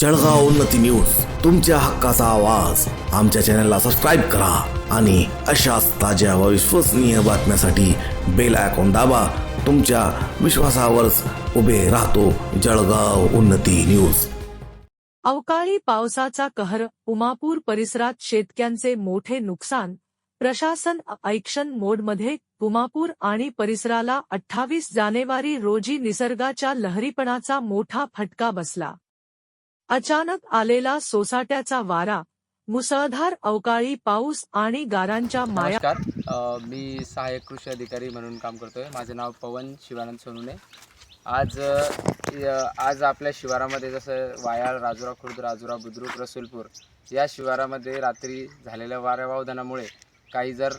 जळगाव उन्नती न्यूज तुमच्या हक्काचा आवाज. आमच्या चॅनलला सबस्क्राईब करा आणि अशाच ताज्या व विश्वसनीय बातम्यासाठी बेल आयकॉन दाबा. तुमच्या विश्वासावरच उभे राहतो जळगाव उन्नती न्यूज. अवकाळी पावसाचा कहर उमापूर परिसरात शेतक्यांचे मोठे नुकसान. प्रशासन ऐक्षण मोडमध्ये उमापूर आणि परिसराला अठ्ठावीस जानेवारी रोजी निसर्गाच्या लहरीपणाचा मोठा फटका बसला. अचानक आलेला सोसाट्याचा वारा मुसळधार अवकाळी पाऊस आणि गारांच्या माया नमस्कार. मी सहाय्यक कृषी अधिकारी म्हणून काम करतोय. माझं नाव पवन शिवानंद सोनुने. आज आज आपल्या शिवारामध्ये जसं वायाळ राजुरा खुर्द राजुरा बुद्रुक रसूलपूर या शिवारामध्ये रात्री झालेल्या वाऱ्यावावधानामुळे काही जर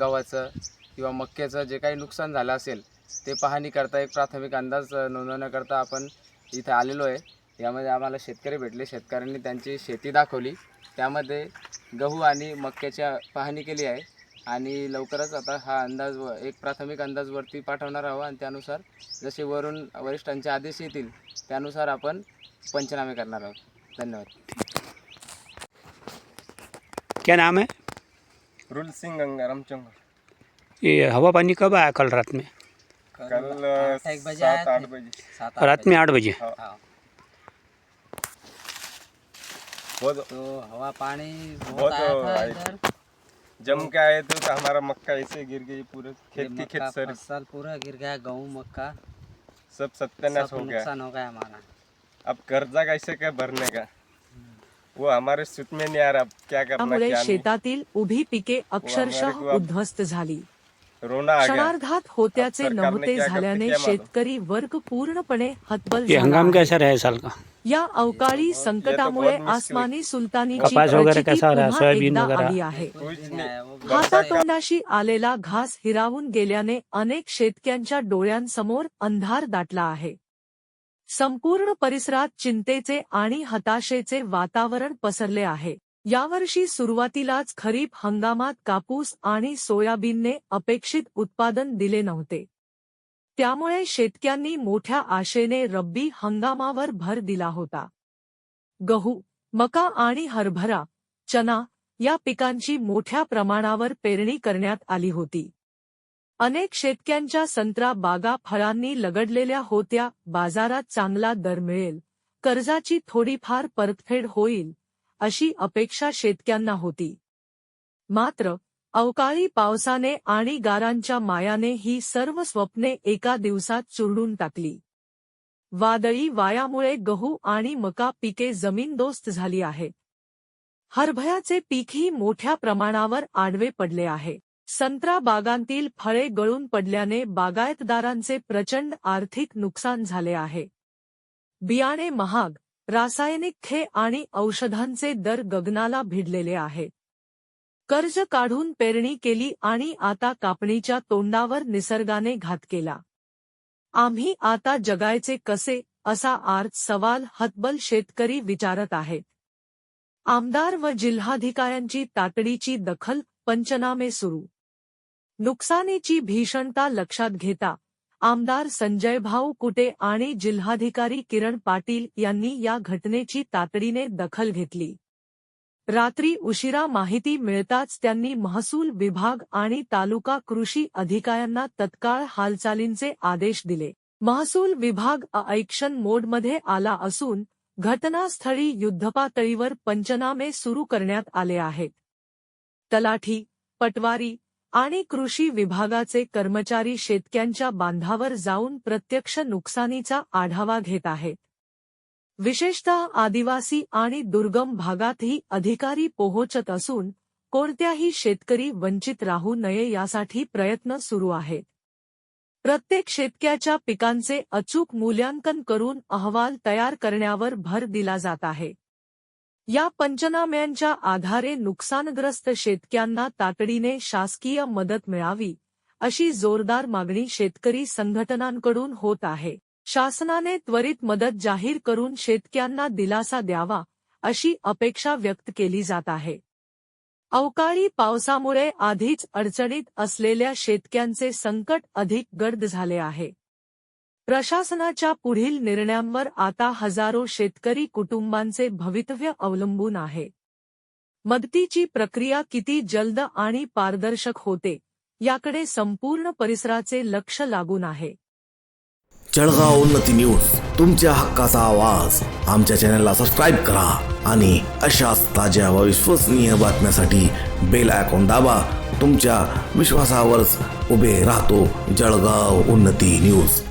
गव्हाचं किंवा मक्याचं जे काही नुकसान झालं असेल ते पाहणी करता एक प्राथमिक अंदाज नोंदवण्याकरता आपण इथे आलेलो आहे. यामध्ये आम्हाला शेतकरी भेटले. शेतकऱ्यांनी त्यांची शेती दाखवली. त्यामध्ये गहू आणि मक्याच्या पाहणी केली आहे. आणि लवकरच आता हा अंदाज व- एक प्राथमिक अंदाज वरती पाठवणार आहोत. आणि त्यानुसार जसे वरून वरिष्ठांचे आदेश येतील त्यानुसार आपण पंचनामे करणार आहोत. धन्यवाद. क्या नाम है? रुल सिंह गंगाराम चंगर ये हवा पानी कब आया कल रात में? कल सात आठ बजे। रात में आठ बजे। बहुत तो हवा पानी बहुत आए थे। जम के आए थे तो हमारा मक्का ऐसे गिर गई पूरे खेत की खेत सर। फसल पूरा गिर गया गेहूँ मक्का। सब सत्यानाश हो गया। नुकसान हो गया हमारा। अब कर्जा कैसे क्या भरने का? वो हमारे सूत में नहीं आ रहा अब क्या करना त्यामुळे क्या नहीं? शेतातील उभी पिके अक्षरशः उद्ध्वस्त झाली. क्षणार्धात होत्याचे करते झाल्याने? शेतकरी वर्ग पूर्णपणे हतबल ये हंगाम आहे. कैसा रहा है साल का या अवकाळी संकटामुळे. आसमानी सुलतानीची कपास वगैरह प्रचिती कैसा रहा? पुन्हा सोयाबीन एकदा वगैरह? आली आहे हातातोंडाशी आलेला घास हिरावून गेल्याने अनेक शेतक्यांच्या डोळ्यांसमोर अंधार दाटला आहे संपूर्ण परिसरात चिंतेचे आणि हताशेचे वातावरण पसरले आहे यावर्षी सुरुवातीलाच खरीप हंगामात कापूस आणि सोयाबीनने अपेक्षित उत्पादन दिले नव्हते. त्यामुळे शेतक्यांनी मोठ्या आशेने रब्बी हंगामावर भर दिला होता. गहू मका आणि हरभरा चना या पिकांची मोठ्या प्रमाणावर पेरणी करण्यात आली होती. अनेक शेतक्यांच्या संत्रा बागा फळांनी लगडलेल्या होत्या बाजारात चांगला दर मिळेल कर्जाची थोडीफार परतफेड होईल अशी अपेक्षा शेतक्यांना होती. मात्र अवकाळी पावसाने आणि गारांच्या मायाने ही सर्व स्वप्ने एका दिवसात चुरडून टाकली. वादळी वायामुळे गहू आणि मका पिके जमीनदोस्त झाली आहेत हरभयाचे पीकही मोठ्या प्रमाणावर आडवे पडले आहे. संत्रा बागांतील फळे गळून पडल्याने बागायतदारांचे प्रचंड आर्थिक नुकसान झाले आहे. बियाणे महाग रासायनिक खे आणि औषधांचे दर गगनाला भिडलेले आहेत कर्ज काढून पेरणी केली आणि आता कापणीच्या तोंडावर निसर्गाने घात केला. आम्ही आता जगायचे कसे असा आर्थ सवाल हतबल शेतकरी विचारत आहेत आमदार व जिल्हाधिकाऱ्यांची तातडीची दखल पंचनामे सुरू. नुकसानीची भीषणता लक्षात घेता आमदार संजय भाऊ कुटे आणि जिल्हाधिकारी किरण पाटील यांनी या घटनेची तातडीने दखल घेतली. रात्री उशिरा माहिती मिळताच त्यांनी महसूल विभाग आणि तालुका कृषी अधिकाऱ्यांना तत्काळ हालचालींचे आदेश दिले. महसूल विभाग ऐक्षण मोडमध्ये आला असून घटनास्थळी युद्धपातळीवर पंचनामे सुरू करण्यात आले आहेत. तलाठी पटवारी आणि कृषी विभागाचे कर्मचारी शेतक्यांच्या बांधावर जाऊन प्रत्यक्ष नुकसानीचा आढावा घेत आहेत. विशेषतः आदिवासी आणि दुर्गम भागातही अधिकारी पोहोचत असून कोणत्याही शेतकरी वंचित राहू नये यासाठी प्रयत्न सुरू आहेत. प्रत्येक शेतक्याच्या पिकांचे अचूक मूल्यांकन करून अहवाल तयार करण्यावर भर दिला जात आहे. या पंचनाम्यांच्या आधारे नुकसानग्रस्त शेतक्यांना तातडीने शासकीय मदत मिळावी अशी जोरदार मागणी शेतकरी संघटनांकडून होत आहे. शासनाने त्वरित मदत जाहीर करून शेतक्यांना दिलासा द्यावा अशी अपेक्षा व्यक्त केली जात आहे. अवकाळी पावसामुळे आधीच अडचणीत असलेल्या शेतक्यांचे संकट अधिक गर्द झाले आहे. प्रशासनाच्या पुढील निर्णयांवर आता हजारो शेतकरी कुटुंबांचे भवितव्य अवलंबून आहे. मदतीची प्रक्रिया किती जलद आणि पारदर्शक होते याकडे संपूर्ण परिसराचे लक्ष लागून आहे. जळगाव उन्नती न्यूज तुमच्या हक्काचा आवाज. आमच्या चॅनलला सबस्क्राईब करा आणि अशाच ताज्या व विश्वसनीय बातम्यासाठी बेल आयकॉन दाबा. तुमच्या विश्वासावरच उभे राहतो जळगाव उन्नती न्यूज.